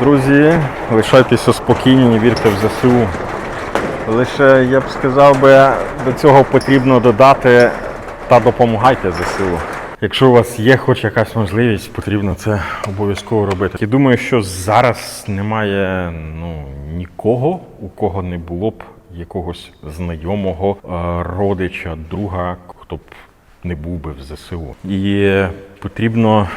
Друзі, лишайтеся спокійні, вірте в ЗСУ. Лише я б сказав би, до цього потрібно додати та допомагайте ЗСУ. Якщо у вас є хоч якась можливість, потрібно це обов'язково робити. Я думаю, що зараз немає ну, нікого, у кого не було б якогось знайомого, е, родича, друга, хто б не був би в ЗСУ. І потрібно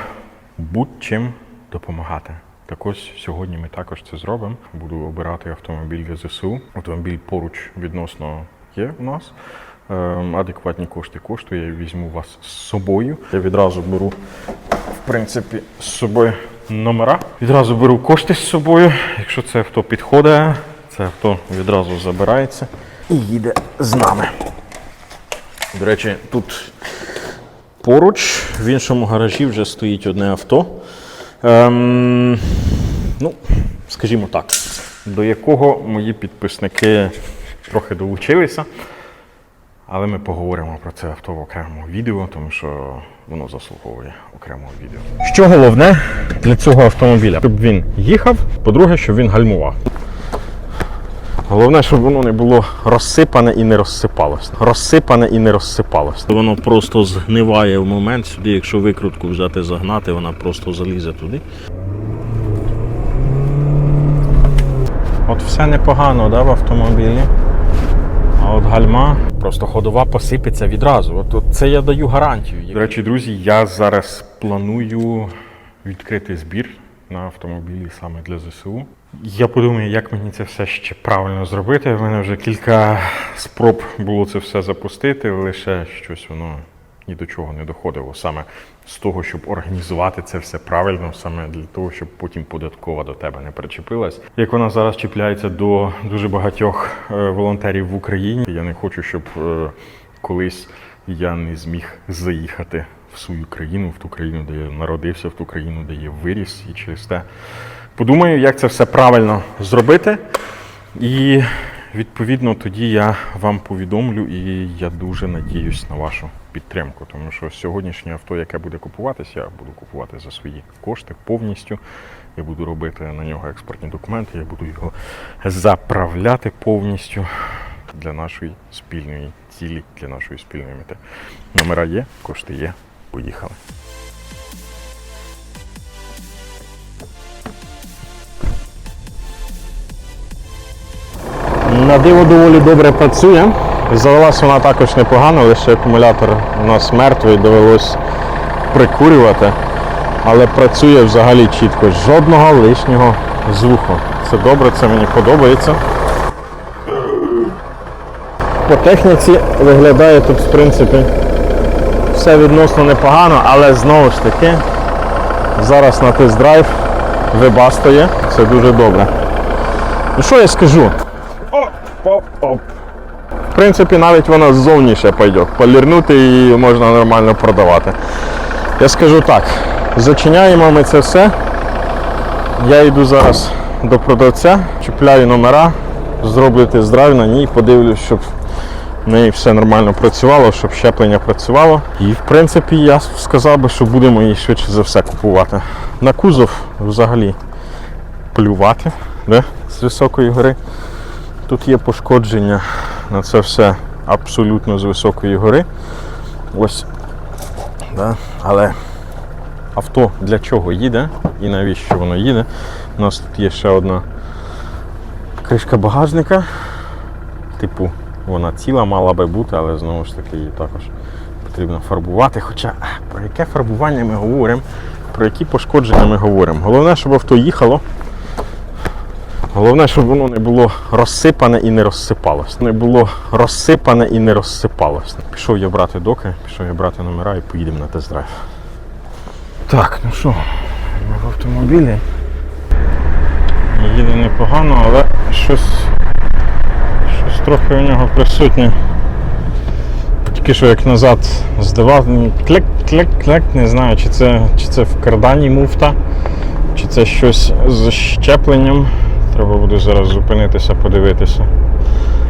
будь-чим допомагати. Так ось сьогодні ми також це зробимо. Буду обирати автомобіль для ЗСУ. Автомобіль поруч відносно є у нас. Ем, Адекватні кошти коштує. Я візьму вас з собою. Я відразу беру, в принципі, з собою номера. Відразу беру кошти з собою. Якщо це авто підходить, це авто відразу забирається і їде з нами. До речі, тут Поруч в іншому гаражі вже стоїть одне авто. Ем, ну, скажімо так, до якого мої підписники трохи долучилися. Але ми поговоримо про це авто в окремому відео, тому що воно заслуговує окремого відео. Що головне для цього автомобіля? Щоб він їхав, по-друге, щоб він гальмував. Головне, щоб воно не було розсипане і не розсипалось. Розсипане і не розсипалось. Воно просто згниває в момент сюди, якщо викрутку взяти загнати, вона просто залізе туди. От все непогано да, в автомобілі. А от гальма просто ходова посипеться відразу. От, от це я даю гарантію. До речі, друзі, я зараз планую відкрити збір на автомобілі саме для ЗСУ. Я подумаю, як мені це все ще правильно зробити. В мене вже кілька спроб було це все запустити, лише щось воно ні до чого не доходило. Саме з того, щоб організувати це все правильно, саме для того, щоб потім податкова до тебе не причепилась. Як вона зараз чіпляється до дуже багатьох е, волонтерів в Україні. Я не хочу, щоб е, колись я не зміг заїхати в свою країну, в ту країну, де я народився, в ту країну, де я виріс, і через те подумаю, як це все правильно зробити. І відповідно тоді я вам повідомлю, і я дуже надіюсь на вашу підтримку, тому що сьогоднішнє авто, яке буде купуватися, я буду купувати за свої кошти повністю. Я буду робити на нього експортні документи, я буду його заправляти повністю для нашої спільної цілі, для нашої спільної мети. Номера є, кошти є. Поїхали. На диво доволі добре працює. Завелась вона також непогано, лише акумулятор у нас мертвий, довелось прикурювати. Але працює взагалі чітко. Жодного лишнього звуку. Це добре, це мені подобається. По техніці виглядає тут, в принципі, все відносно непогано, але знову ж таки, зараз на тест-драйв вибастує. Це дуже добре. Ну що я скажу? Оп-оп-оп. В принципі, навіть вона ззовні ще пойде. Полірнути її можна нормально продавати. Я скажу так, зачиняємо ми це все. Я йду зараз до продавця, чіпляю номера, зроблю тест-драйв на ній, подивлюсь, щоб в неї все нормально працювало, щоб щеплення працювало. І в принципі я сказав би, що будемо її швидше за все купувати. На кузов взагалі плювати да? з високої гори. Тут є пошкодження на це все абсолютно з високої гори. Ось. Да? Але авто для чого їде і навіщо воно їде? У нас тут є ще одна кришка багажника. Типу, вона ціла мала би бути, але знову ж таки її також потрібно фарбувати. Хоча про яке фарбування ми говоримо, про які пошкодження ми говоримо. Головне, щоб авто їхало. Головне, щоб воно не було розсипане і не розсипалось. Не було розсипане і не розсипалось. Пішов я брати доки, пішов я брати номера і поїдемо на тест-драйв. Так, ну що, ми в автомобілі. Їде непогано, але щось, щось трохи у нього присутнє. Тільки що як назад здавав, клек-клек-клек, не знаю, чи це, чи це в кардані муфта, чи це щось з щепленням. Треба буде зараз зупинитися, подивитися.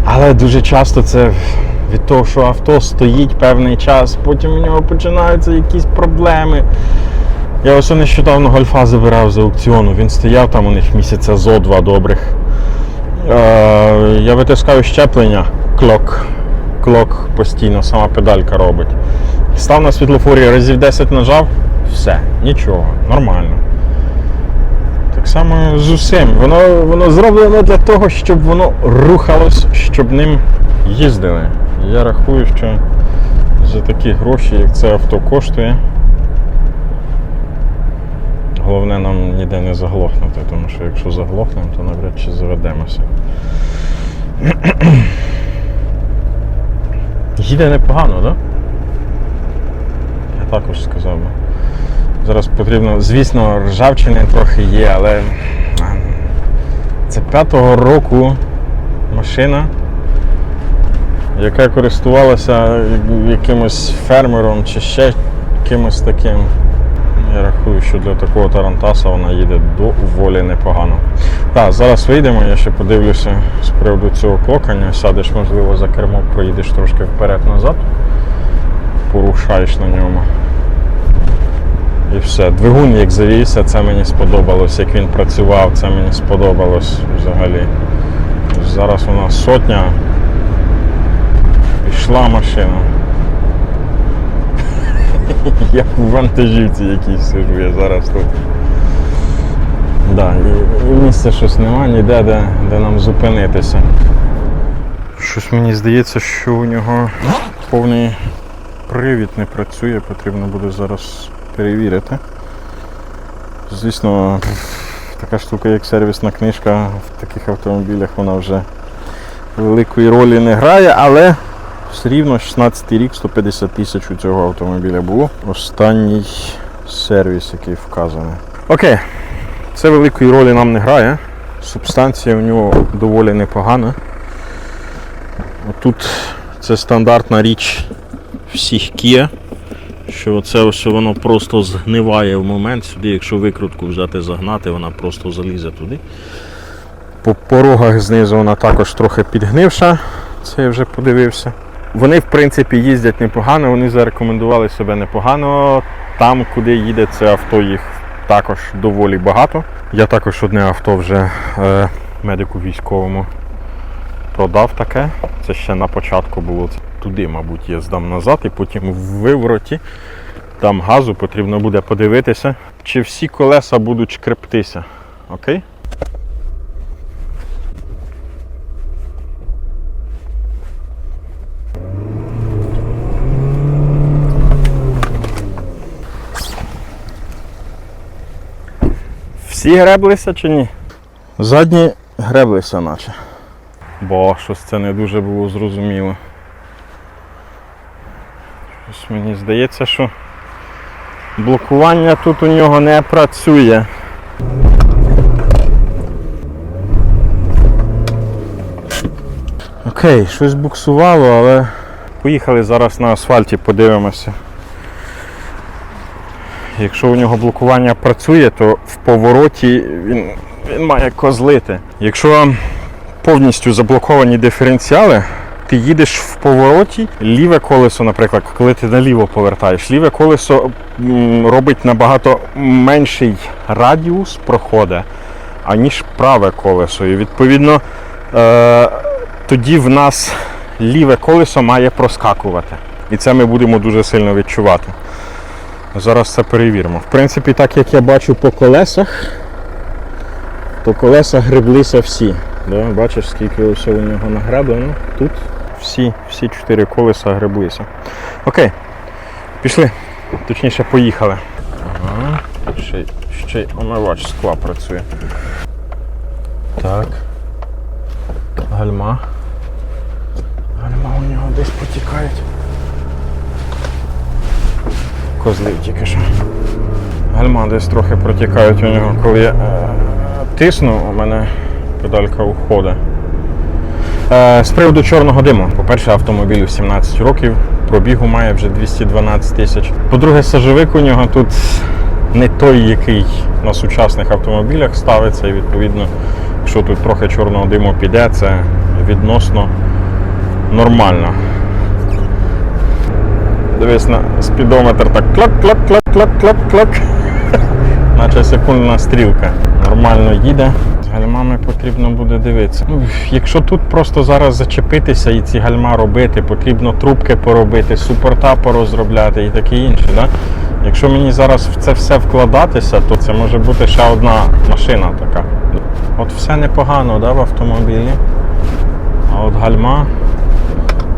Але дуже часто це від того, що авто стоїть певний час, потім у нього починаються якісь проблеми. Я ось нещодавно гольфа забирав з аукціону. Він стояв там у них місяця зо два добрих. Е, я витискаю щеплення, клок. Клок постійно, сама педалька робить. Став на світлофорі, разів 10 нажав, все, нічого, нормально. Так само з усім. Воно, воно зроблено для того, щоб воно рухалось, щоб ним їздили. Я рахую, що за такі гроші, як це авто коштує. Головне нам ніде не заглохнути, тому що якщо заглохнемо, то навряд чи заведемося. Їде непогано, так? Да? Я також сказав би. Зараз потрібно, звісно, ржавчини трохи є, але це п'ятого року машина, яка користувалася якимось фермером чи ще кимось таким. Я рахую, що для такого тарантаса вона їде доволі непогано. Так, зараз вийдемо, я ще подивлюся з приводу цього клокання. Сядеш, можливо, за кермо, проїдеш трошки вперед-назад, порушаєш на ньому. І все. Двигун як завівся, це мені сподобалось. Як він працював, це мені сподобалось взагалі. Зараз у нас сотня. Пішла машина. Як у вантажівці якійсь сижу я зараз тут. Да, і, і місця щось нема, ніде де, де нам зупинитися. Щось мені здається, що у нього повний привід не працює, потрібно буде зараз перевірити. Звісно, така штука, як сервісна книжка в таких автомобілях, вона вже великої ролі не грає, але все рівно 16 рік, 150 тисяч у цього автомобіля було. Останній сервіс, який вказаний. Окей, це великої ролі нам не грає. Субстанція у нього доволі непогана. Тут це стандартна річ всіх Kia, що це ось воно просто згниває в момент сюди, якщо викрутку взяти загнати, вона просто залізе туди. По порогах знизу вона також трохи підгнивша, це я вже подивився. Вони, в принципі, їздять непогано, вони зарекомендували себе непогано. Там, куди їде це авто, їх також доволі багато. Я також одне авто вже е, медику військовому продав таке. Це ще на початку було туди, мабуть, я здам назад, і потім в вивороті там газу потрібно буде подивитися, чи всі колеса будуть шкрептися. Окей? Всі греблися чи ні? Задні греблися наче. Бо щось це не дуже було зрозуміло. Щось мені здається, що блокування тут у нього не працює. Окей, щось буксувало, але поїхали зараз на асфальті, подивимося. Якщо у нього блокування працює, то в повороті він, він має козлити. Якщо повністю заблоковані диференціали, ти їдеш в повороті, ліве колесо, наприклад, коли ти наліво повертаєш, ліве колесо робить набагато менший радіус проходу, аніж праве колесо. І відповідно е, тоді в нас ліве колесо має проскакувати. І це ми будемо дуже сильно відчувати. Зараз це перевіримо. В принципі, так як я бачу по колесах, то колеса греблися всі. Да? Бачиш, скільки ось у нього нагреблено. Тут всі, всі чотири колеса греблися. Окей, пішли. Точніше, поїхали. Ага. Ще, ще омивач скла працює. Так. Гальма. Гальма у нього десь потікають. Козлив тільки що. Гальма десь трохи протікають у нього, коли я е, тисну, у мене педалька уходить. Е, з приводу чорного диму. По-перше, автомобілю 17 років, пробігу має вже 212 тисяч. По-друге, сажовик у нього тут не той, який на сучасних автомобілях ставиться, і відповідно, якщо тут трохи чорного диму піде, це відносно нормально. Дивись на спідометр так клак-клак-клак-клак-клак-клак. наче секундна стрілка. Нормально їде. Гальмами потрібно буде дивитися. Ну, якщо тут просто зараз зачепитися і ці гальма робити, потрібно трубки поробити, супорта порозробляти і таке інше. Да? Якщо мені зараз в це все вкладатися, то це може бути ще одна машина така. От все непогано да, в автомобілі. А от гальма,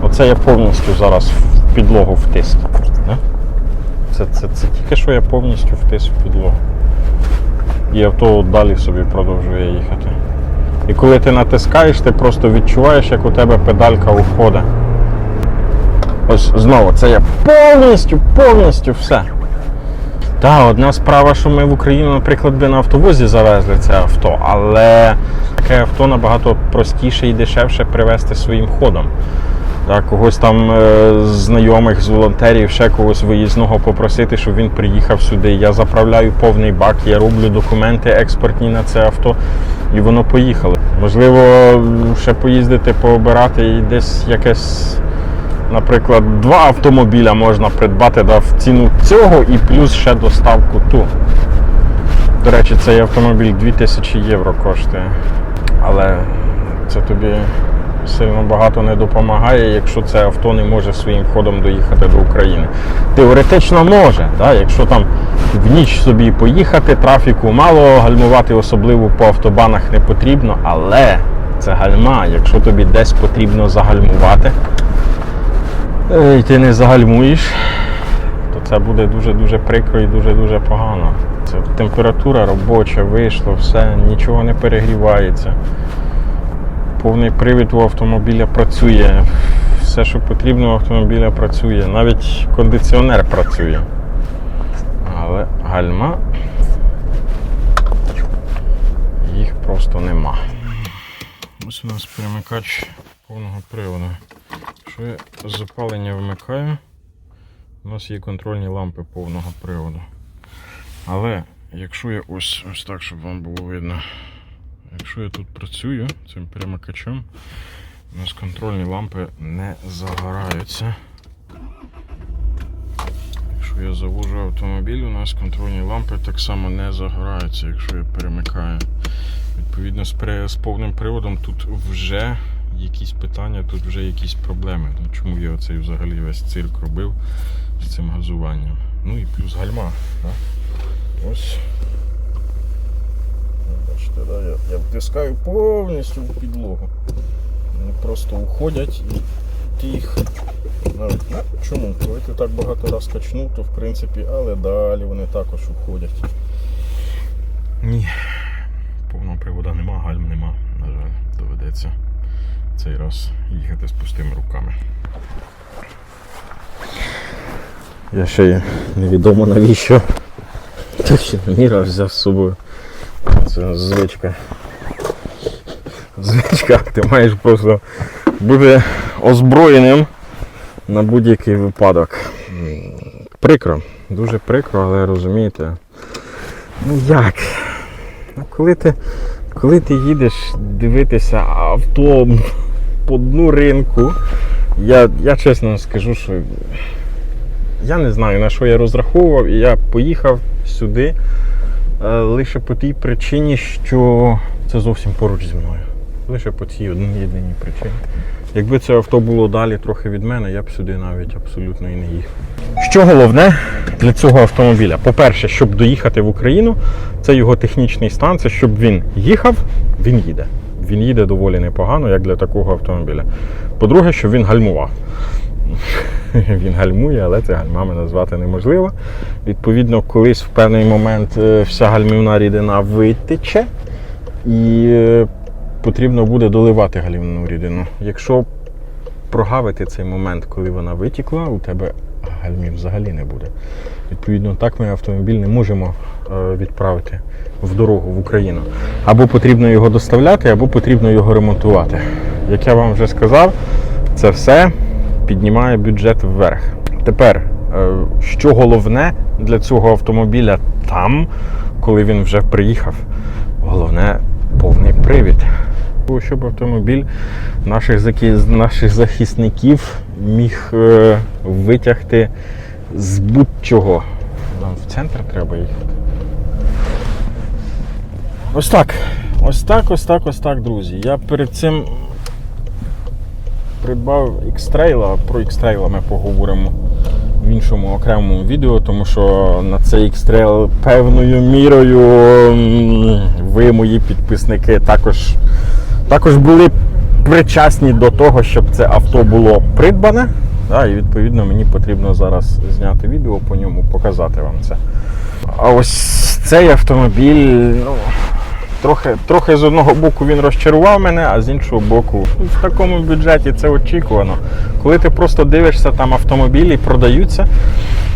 оце я повністю зараз в підлогу втис. Да? Це, це, це тільки що я повністю втис в підлогу. І авто далі собі продовжує їхати. І коли ти натискаєш, ти просто відчуваєш, як у тебе педалька уходить. Ось знову, це я повністю, повністю все. Так, одна справа, що ми в Україну, наприклад, би на автовозі завезли це авто, але таке авто набагато простіше і дешевше привезти своїм ходом. Так, когось там е, знайомих, з волонтерів, ще когось виїзного попросити, щоб він приїхав сюди. Я заправляю повний бак, я роблю документи експортні на це авто, і воно поїхало. Можливо, ще поїздити, пообирати і десь якесь наприклад, два автомобіля можна придбати да, в ціну цього і плюс ще доставку ту. До речі, цей автомобіль 2000 євро коштує. Але це тобі сильно багато не допомагає, якщо це авто не може своїм ходом доїхати до України. Теоретично може, да, якщо там в ніч собі поїхати, трафіку мало, гальмувати особливо по автобанах не потрібно, але це гальма, якщо тобі десь потрібно загальмувати, е, і ти не загальмуєш, то це буде дуже-дуже прикро і дуже-дуже погано. Температура робоча, вийшло, все, нічого не перегрівається. Повний привід у автомобіля працює. Все, що потрібно у автомобіля працює. Навіть кондиціонер працює. Але гальма їх просто нема. Ось у нас перемикач повного приводу. Якщо я запалення вмикаю, у нас є контрольні лампи повного приводу. Але якщо я ось ось так, щоб вам було видно, якщо я тут працюю цим перемикачем, у нас контрольні лампи не загораються. Якщо я завожу автомобіль, у нас контрольні лампи так само не загораються, якщо я перемикаю. Відповідно, з, при- з повним приводом тут вже якісь питання, тут вже якісь проблеми. Ну, чому я оцей взагалі весь цирк робив з цим газуванням? Ну і плюс гальма. Да? Ось. Бачите, да? я, я втискаю повністю в підлогу. Вони просто уходять і ти їх. навіть- Ну, чому? Коли ти так багато раз качнув, то в принципі, але далі вони також уходять. Ні, повного приводу нема, гальм нема, на жаль, доведеться цей раз їхати з пустими руками. Я ще невідомо навіщо. Так ще міра взяв з собою. Це звичка. Звичка, ти маєш просто бути озброєним на будь-який випадок. Прикро, дуже прикро, але розумієте. Ну як? Ну, коли ти, коли ти їдеш дивитися авто по дну ринку, я, я чесно скажу, що я не знаю на що я розраховував, і я поїхав сюди лише по тій причині, що це зовсім поруч зі мною. Лише по цій одній єдиній причині. Якби це авто було далі трохи від мене, я б сюди навіть абсолютно і не їхав. Що головне для цього автомобіля? По-перше, щоб доїхати в Україну, це його технічний стан, це щоб він їхав, він їде. Він їде доволі непогано, як для такого автомобіля. По-друге, щоб він гальмував. Він гальмує, але це гальмами назвати неможливо. Відповідно, колись в певний момент е, вся гальмівна рідина витече і е, потрібно буде доливати гальмівну рідину. Якщо прогавити цей момент, коли вона витікла, у тебе гальмів взагалі не буде. Відповідно, так ми автомобіль не можемо е, відправити в дорогу в Україну. Або потрібно його доставляти, або потрібно його ремонтувати. Як я вам вже сказав, це все піднімає бюджет вверх. Тепер, е, що головне для цього автомобіля там, коли він вже приїхав, головне повний привід. Щоб автомобіль наших, наших захисників міг е, витягти з будь-чого. Нам в центр треба їхати. Ось так. Ось так, ось так, ось так, друзі. Я перед цим придбав X-Trail, про X-Trail ми поговоримо в іншому окремому відео, тому що на цей X-Trail певною мірою ви, мої підписники, також, також були причасні до того, щоб це авто було придбане. Да, і відповідно мені потрібно зараз зняти відео по ньому, показати вам це. А ось цей автомобіль, ну, трохи, трохи з одного боку він розчарував мене, а з іншого боку, в такому бюджеті це очікувано. Коли ти просто дивишся, там автомобілі продаються,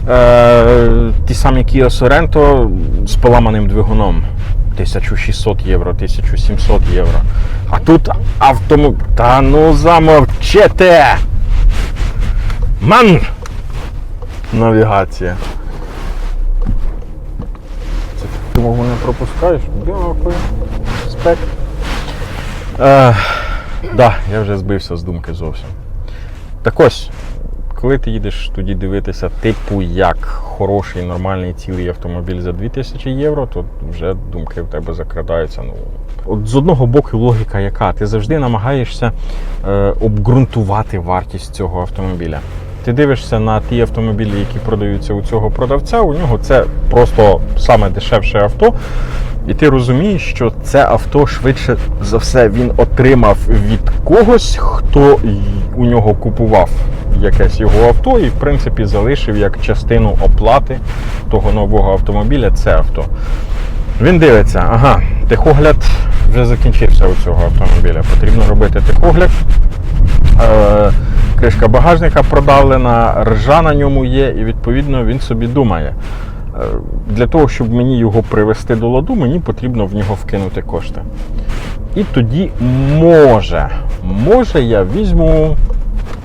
е, ті самі Kia Sorento з поламаним двигуном. 1600 євро, 1700 євро. А тут автомобіль. Та ну замовчете! Ман! Навігація. Мого не пропускаєш? Дякую. Спек. Е, да, я вже збився з думки зовсім. Так ось, коли ти їдеш тоді дивитися, типу, як хороший, нормальний цілий автомобіль за 2000 євро, то вже думки в тебе закрадаються. Ну, от з одного боку логіка яка? Ти завжди намагаєшся е, обґрунтувати вартість цього автомобіля. Ти дивишся на ті автомобілі, які продаються у цього продавця, у нього це просто саме дешевше авто. І ти розумієш, що це авто швидше за все він отримав від когось, хто у нього купував якесь його авто, і в принципі залишив як частину оплати того нового автомобіля це авто. Він дивиться, ага, техогляд вже закінчився у цього автомобіля. Потрібно робити техогляд. Е, кришка багажника продавлена, ржа на ньому є, і відповідно він собі думає. е, Для того, щоб мені його привести до ладу, мені потрібно в нього вкинути кошти. І тоді може, може я візьму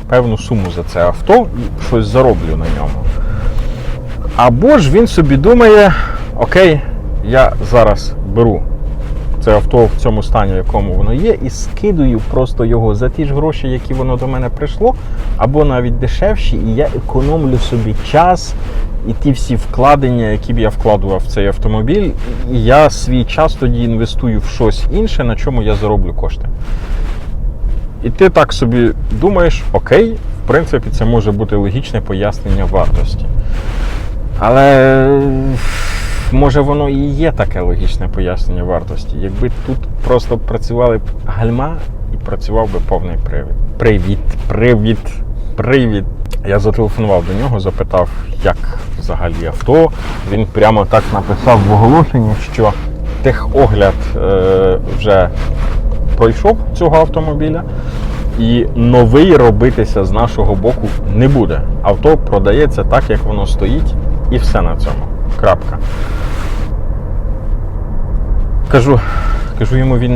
певну суму за це авто і щось зароблю на ньому. Або ж він собі думає: окей, я зараз беру це авто в цьому стані, в якому воно є, і скидую просто його за ті ж гроші, які воно до мене прийшло, або навіть дешевші, і я економлю собі час і ті всі вкладення, які б я вкладував в цей автомобіль, і я свій час тоді інвестую в щось інше, на чому я зароблю кошти. І ти так собі думаєш, окей, в принципі, це може бути логічне пояснення вартості. Але може воно і є таке логічне пояснення вартості. Якби тут просто працювали б гальма і працював би повний привід. Привіт, привіт, привіт. Я зателефонував до нього, запитав, як взагалі авто. Він прямо так написав в оголошенні, що техогляд е, вже пройшов цього автомобіля. І новий робитися з нашого боку не буде. Авто продається так, як воно стоїть, і все на цьому. Крапка. Кажу, кажу йому, він,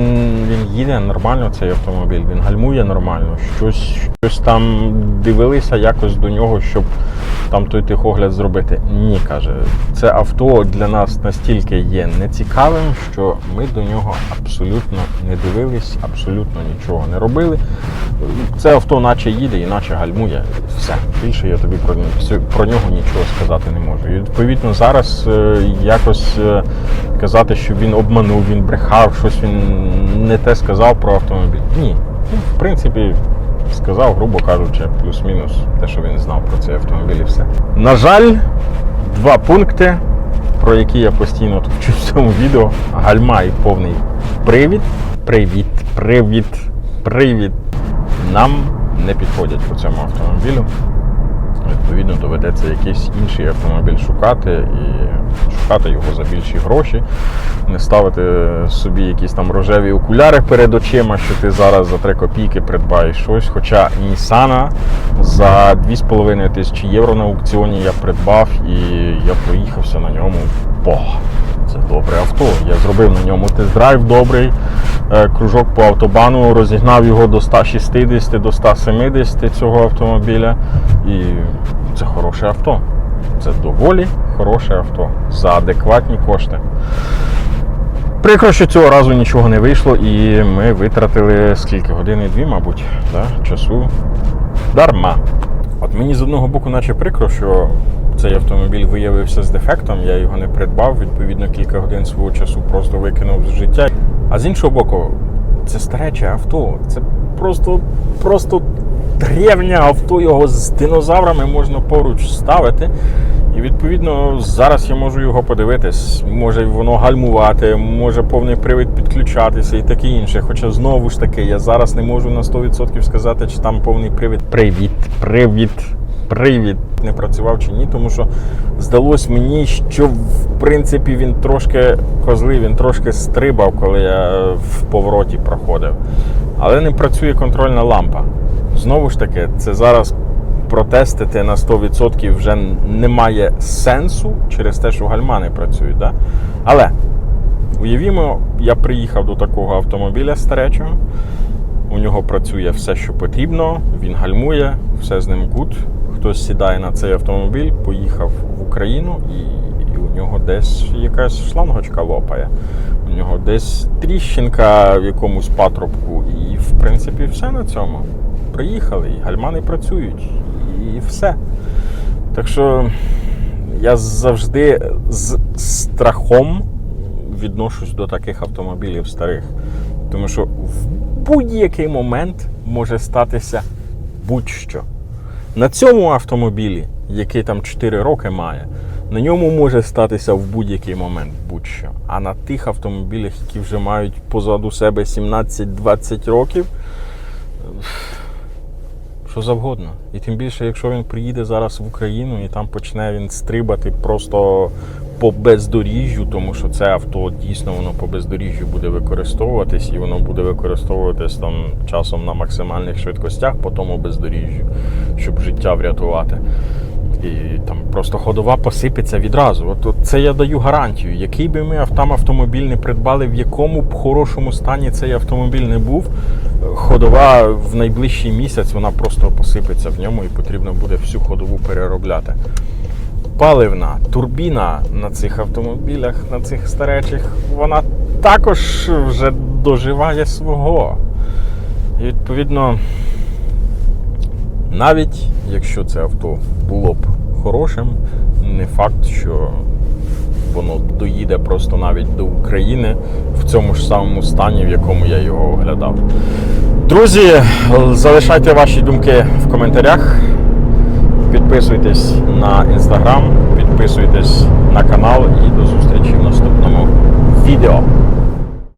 він їде нормально цей автомобіль, він гальмує нормально. Щось, щось там дивилися якось до нього, щоб там той тихогляд зробити. Ні, каже, це авто для нас настільки є нецікавим, що ми до нього абсолютно не дивились, абсолютно нічого не робили. Це авто наче їде і наче гальмує. Все. Більше я тобі про, про нього нічого сказати не можу. І відповідно зараз е, якось е, казати, що він обманув, він брехав, щось він не те сказав про автомобіль. Ні. Ну, в принципі, сказав, грубо кажучи, плюс-мінус те, що він знав про цей автомобіль і все. На жаль, два пункти, про які я постійно тут вчу в цьому відео. Гальма і повний привід. Привіт, привіт, привіт. Нам не підходять по цьому автомобілю. Відповідно, доведеться якийсь інший автомобіль шукати і шукати його за більші гроші, не ставити собі якісь там рожеві окуляри перед очима, що ти зараз за 3 копійки придбаєш щось. Хоча Nissan за 2,5 тисячі євро на аукціоні я придбав і я проїхався на ньому. Бо це добре авто. Я зробив на ньому тест-драйв добрий, е, кружок по автобану, розігнав його до 160 до 170 цього автомобіля. І це хороше авто. Це доволі хороше авто за адекватні кошти. Прикро, що цього разу нічого не вийшло, і ми витратили скільки години дві, мабуть, да? часу дарма. От мені з одного боку, наче прикро, що цей автомобіль виявився з дефектом, я його не придбав, відповідно, кілька годин свого часу просто викинув з життя. А з іншого боку, це старече авто. Це просто, просто древнє авто, його з динозаврами можна поруч ставити. І відповідно зараз я можу його подивитись. Може воно гальмувати, може повний привід підключатися і таке інше. Хоча знову ж таки, я зараз не можу на 100% сказати, чи там повний привід. Привід, привід, привід не працював чи ні, тому що здалось мені, що в принципі він трошки козлив, він трошки стрибав, коли я в повороті проходив. Але не працює контрольна лампа. Знову ж таки, це зараз протестити на 100% вже немає сенсу через те, що гальма не працюють. Да? Але уявімо, я приїхав до такого автомобіля старечого. У нього працює все, що потрібно, він гальмує, все з ним гуд. Хтось сідає на цей автомобіль, поїхав в Україну, і, і у нього десь якась шлангочка лопає. У нього десь тріщинка в якомусь патрубку. І, в принципі, все на цьому. Приїхали, і гальма не працюють, і все. Так що я завжди з страхом відношусь до таких автомобілів старих. Тому що в будь-який момент може статися будь-що. На цьому автомобілі, який там 4 роки має, на ньому може статися в будь-який момент будь-що. А на тих автомобілях, які вже мають позаду себе 17-20 років, що завгодно. І тим більше, якщо він приїде зараз в Україну і там почне він стрибати просто по бездоріжжю, тому що це авто дійсно воно по бездоріжжю буде використовуватись, і воно буде використовуватись там часом на максимальних швидкостях по тому бездоріжжю, щоб життя врятувати. І там просто ходова посипеться відразу. От, от це я даю гарантію. Який би ми там автомобіль не придбали, в якому б хорошому стані цей автомобіль не був, ходова в найближчий місяць вона просто посипеться в ньому і потрібно буде всю ходову переробляти. Паливна турбіна на цих автомобілях, на цих старечих, вона також вже доживає свого. І відповідно. Навіть якщо це авто було б хорошим, не факт, що воно доїде просто навіть до України в цьому ж самому стані, в якому я його оглядав. Друзі, залишайте ваші думки в коментарях. Підписуйтесь на інстаграм, підписуйтесь на канал і до зустрічі в наступному відео.